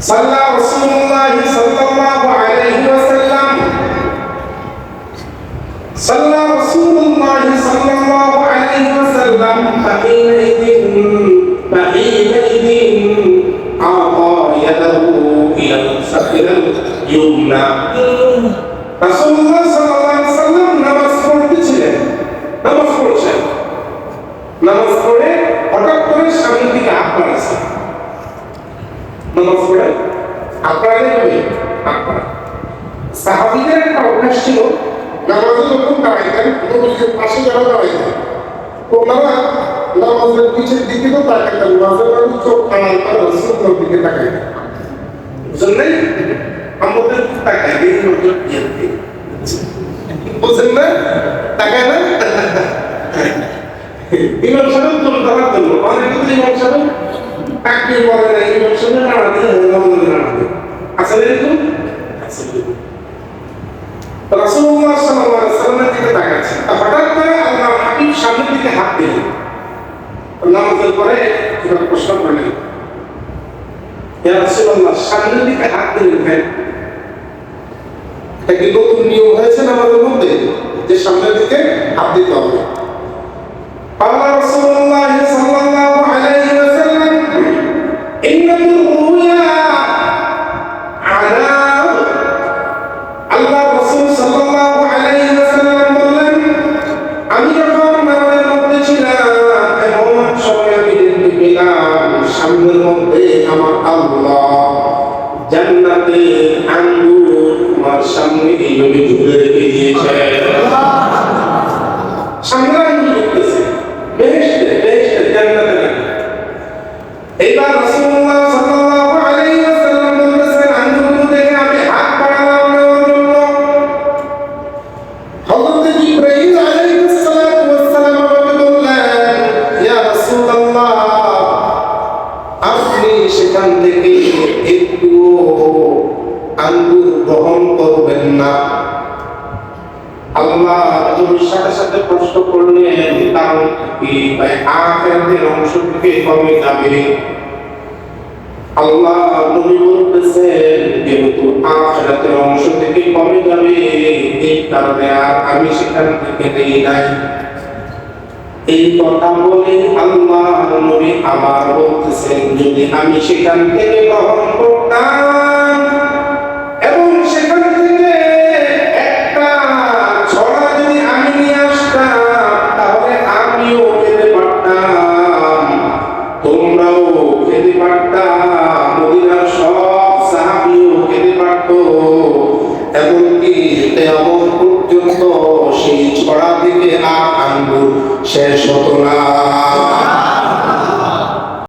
صلى رسول الله صلى الله عليه وسلم صلى رسول الله صلى الله عليه وسلم فحينئذ فحينئذ أعطى يده إلى الفخذ اليمنى রাসূলুল্লাহ সাল্লাল্লাহু আলাইহি সাল্লাম নামাজ পড়তেছিলেন নামাজ পড়ছেন নামাজ পড়ে হঠাৎ করে সামনের দিকে হাত বাড়াচ্ছে নামাজ পড়ে আপনারা দেখবে আপনারা। সাহাবিদের একটা অভ্যাস ছিল, নামাজে যখন দাঁড়াইতেন নবীজির পাশে যারা দাঁড়াইতেন ওনারা নামাজের পিছের দিকে তো তাকাইতেন মাঝে মাঝে চোখ টানাই করে রসুলের দিকে তাকাইতেন। বুঝলেন আমাদের তাকাই দিয়ে নজর তাকায় না? তোর সাহেব তাকে বলে না ইমাম সাহেব নাড়াতে নামাজে নাড়াতে আসলে এরকম? হঠাৎ করে আল্লাহ দিকে হাত দিলেন। নামাজের পরে এবার প্রশ্ন করলেন, ইয়া রাসূলুল্লাহ, সামনের হাত দিলেন কেন? এটা কি নতুন নিয়ম হয়েছে নামাজের মধ্যে? যে সামনের দিকে হাত দিতে হবে। আমার আল্লাহ। জান্নাতে আঙ্গুর আমার সামনে এইভাবে ঝুলে সেখান থেকে একটু আঙ্গুর গ্রহণ করবেন না। আল্লাহ যেহেতু অংশ থেকে এই কারণে আর আমি সেখান থেকে নেই নাই। এই কথা বলে আল্লাহ নবী আবার বলতেছেন, যদি আমি সেখান থেকে গ্রহণ করতাম এবং সেখান থেকে একটা ছড়া যদি আমি নিয়ে আসতাম, তাহলে আমিও খেতে পারতাম। তোমরাও খেতে পারতাম মদিনার সব সাহাবিও খেতে পারতো। এমনকি তেমন পর্যন্ত সেই ছড়া থেকে আর শেষ হতো না।